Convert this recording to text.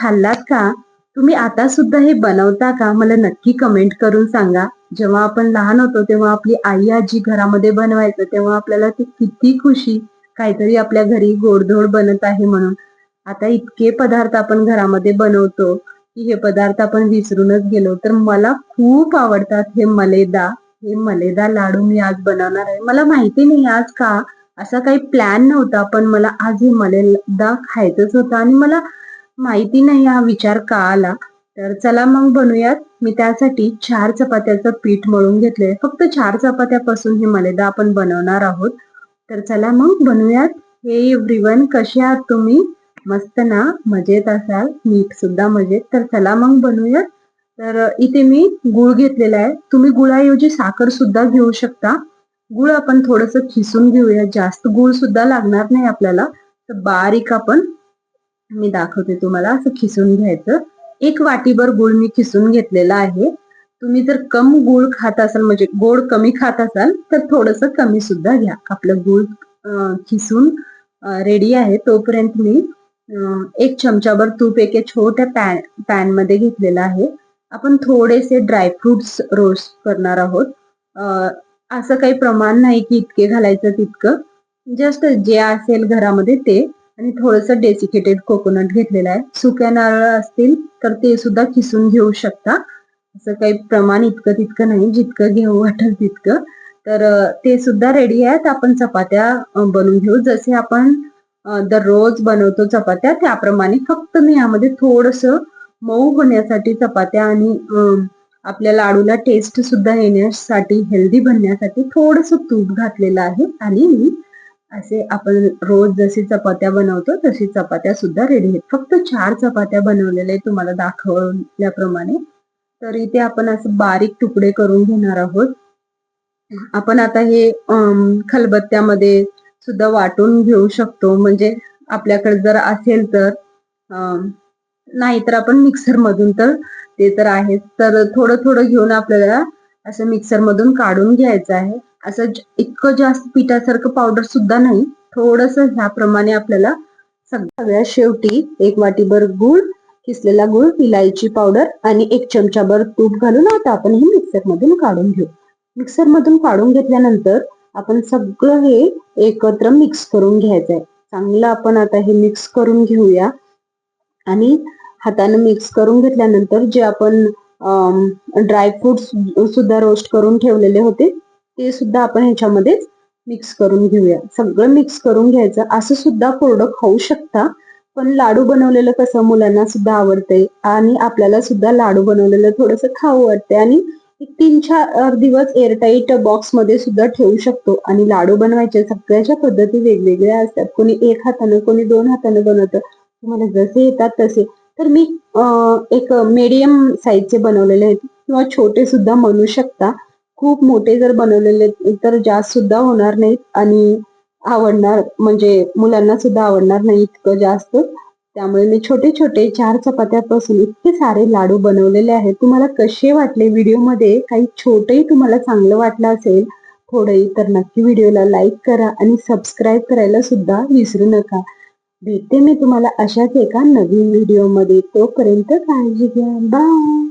खाल्लात का? तुम्ही आता सुद्धा हे बनवता का? मला नक्की कमेंट करून सांगा. जेव्हा आपण लहान होतो तेव्हा आपली आई आजी घरामध्ये बनवायचं तेव्हा आपल्याला ते किती खुशी काहीतरी आपल्या घरी गोडधोड बनत आहे म्हणून. आता इतके पदार्थ आपण घरामध्ये बनवतो की हे पदार्थ आपण विसरूनच गेलो. तर मला खूप आवडतात हे मलेदा. हे मलेदा लाडू मी आज बनवणार आहे. मला माहिती नाही आज का? असा काही प्लॅन नव्हता पण मला आज हे मलेदा खायचंच होतं आणि मला माहिती नाही हा विचार का आला? तर चला मग बनवूयात मी त्यासाठी चार चपात्याचं पीठ मळून घेतलंय. फक्त चार चपात्यापासून हे मलेदा आपण बनवणार आहोत. तर चला मग बनवूयात हे एव्हरीवन कसे आहात तुम्ही? मस्त ना? मजेत असाल? मीठ सुद्धा मजेत. तर चला मग बनवूयात तर इथे मी गुळ घेतलेला आहे. तुम्ही गुळाऐवजी साखर सुद्धा घेऊ शकता. गुळ आपण थोडस खिसून घेऊया. जास्त गुळ सुद्धा लागणार नाही आपल्याला. तर बारीक आपण मी दाखवते तुम्हाला असं खिसून घ्यायचं. एक वाटीभर गुळ मी खिसून घेतलेला आहे. तुम्ही जर कम गुळ खात असाल म्हणजे गोड कमी खात असाल तर थोडस कमी सुद्धा घ्या. आपलं गुळ खिसून रेडी आहे. तोपर्यंत मी एक चमचाभर तूप एके छोट्या पॅन पॅनमध्ये घेतलेलं आहे. आपण थोडेसे ड्रायफ्रुट्स रोस्ट करणार आहोत. असं काही प्रमाण नाही की इतके घालायचं तितकं. जस्ट जे असेल घरामध्ये ते. आणि थोडस डेसिकेटेड कोकोनट घेतलेलं आहे. सुक्या नारळ असतील तर ते सुद्धा किसून घेऊ शकता. असं काही प्रमाण इतकं तितकं नाही जितकं घेऊ वाटेल तितकं. तर ते सुद्धा रेडी आहेत. आपण चपात्या बनवून घेऊ. जसे आपण दररोज बनवतो चपात्या त्याप्रमाणे फक्त मी यामध्ये थोडस मऊ होण्यासाठी चपात्या आणि आपल्या लाडूला टेस्ट सुद्धा येण्यासाठी हेल्दी बनण्यासाठी थोडस तूप घातलेलं आहे. आणि मी असे आपण रोज जशी चपात्या बनवतो तशी चपात्या सुद्धा रेडी आहेत. फक्त चार चपात्या बनवलेल्या तुम्हाला दाखवल्याप्रमाणे. तर इथे आपण असं बारीक तुकडे करून घेणार आहोत. आपण आता हे खलबत्त्यामध्ये सुद्धा वाटून घेऊ शकतो. म्हणजे आपल्याकडे जर असेल तर नाहीतर आपण मिक्सर मधून तर ते तर आहेच. तर थोडं थोडं घेऊन आपल्याला असं मिक्सर मधून काढून घ्यायचं आहे. असं इतकं जास्त पिठासारखं पावडर सुद्धा नाही. थोडस ह्याप्रमाणे आपल्याला सगळ्या शेवटी एक वाटीभर गुळ किसलेला गुळ इलायची पावडर आणि एक चमचाभर तूप घालून आता आपण हे मिक्सर मधून काढून घेऊ. मिक्सर मधून काढून घेतल्यानंतर आपण सगळं हे एकत्र मिक्स करून घ्यायचंय. चांगलं आपण आता हे मिक्स करून घेऊया. आणि हाताने मिक्स करून घेतल्यानंतर जे आपण ड्रायफ्रुट्स सुद्धा रोस्ट करून ठेवलेले होते ते सुद्धा आपण ह्याच्यामध्ये मिक्स करून घेऊया. सगळं मिक्स करून घ्यायचं. असं सुद्धा कोरडं खाऊ शकता पण लाडू बनवलेलं कसं मुलांना सुद्धा आवडतंय आणि आपल्याला सुद्धा लाडू बनवलेलं थोडस खाऊ वाटतंय आणि एक तीन चार दिवस एअरटाईट बॉक्समध्ये सुद्धा ठेवू शकतो. आणि लाडू बनवायचे सगळ्याच्या पद्धती वेगवेगळ्या असतात. कोणी एक हातानं कोणी दोन हातानं बनवतं. तुम्हाला जसे येतात तसे. तर मी एक मीडियम साईजचे बनवलेले आहेत. किंवा छोटे सुद्धा म्हणू शकता. खूप मोठे जर बनवलेले तर जास्त सुद्धा होणार नाहीत आणि आवडणार म्हणजे मुलांना सुद्धा आवडणार नाही इतकं जास्त. त्यामुळे मी छोटे छोटे चार चपात्यापासून इतके सारे लाडू बनवलेले आहेत. तुम्हाला कसे वाटले व्हिडिओमध्ये? काही छोटंही तुम्हाला चांगलं वाटलं असेल थोडंही तर नक्की व्हिडिओला लाईक करा आणि सबस्क्राईब करायला सुद्धा विसरू नका. भेटते मी तुम्हाला अशाच एका नवीन व्हिडिओमध्ये. तोपर्यंत काळजी घ्या. बाय!